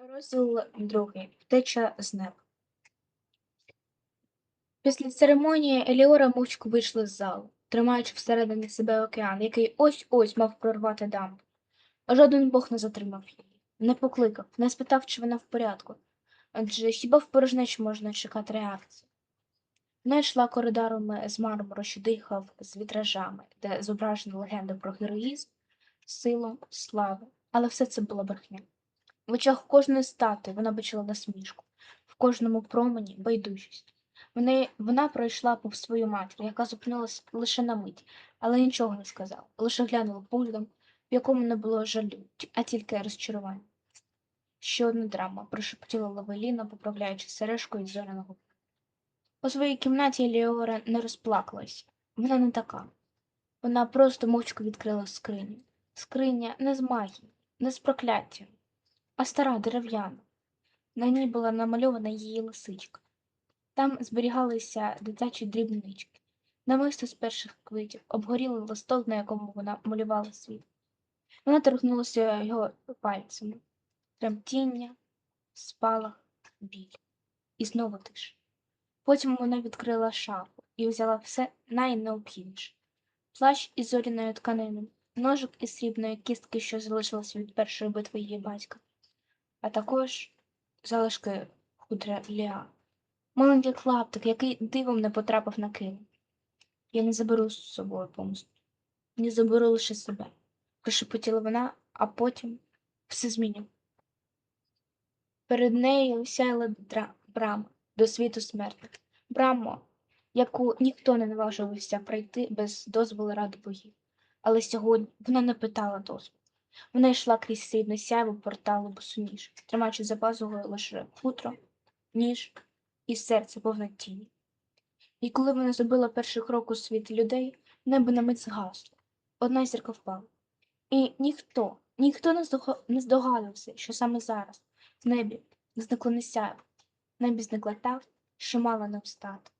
Розділ другий. Втеча з неба. Після церемонії Еліора мовчки вийшла з залу, тримаючи всередині себе океан, який ось-ось мав прорвати дамбу. Жоден бог не затримав її, не покликав, не спитав, чи вона в порядку, адже хіба в порожнечі можна чекати реакції. Вона йшла коридорами з мармуру, що дихав з вітражами, де зображена легенда про героїзм, силу, славу, але все це була брехня. В очах кожної стати вона бачила насмішку, в кожному промені байдужість. Вони, вона пройшла повз свою матір, яка зупинилась лише на мить, але нічого не сказала, лише глянула поглядом, в якому не було жалю, а тільки розчарування. Ще одна драма, прошепотіла Лавеліна, поправляючи сережку із зоряного. У своїй кімнаті Ліора не розплакалась. Вона не така. Вона просто мовчки відкрила скриню. Скриня не з магії, не з прокляттям, а стара дерев'яна. На ній була намальована її лисичка. Там зберігалися дитячі дрібнички, намисто з перших квитів, обгорілий листок, на якому вона малювала світ. Вона торкнулася його пальцями. Тремтіння, спалах, біль. І знову тиша. Потім вона відкрила шафу і взяла все найнеобхідніше. Плащ із зоряною тканиною, ножик із срібної кістки, що залишилася від першої битви її батька, а також залишки хутра Ліа. Маленький клаптик, який дивом не потрапив на килим. Я не заберу з собою помсту. Не заберу лише себе, прошепотіла вона, а потім все зміню. Перед нею сяяла брама до світу смертних. Брама, яку ніхто не наважувався пройти без дозволу ради богів. Але сьогодні вона не питала дозволу. Вона йшла крізь срібне сяйво порталу босоніж, тримаючи за пазухою лише хутро, ніж і серце повне тіні. І коли вона зробила перший крок у світ людей, небо на мить згасло. Одна зірка впала. І ніхто, ніхто не здога- не здогадався, що саме зараз в небі зникло не сяйво, в небі зникла та, що мала не встати.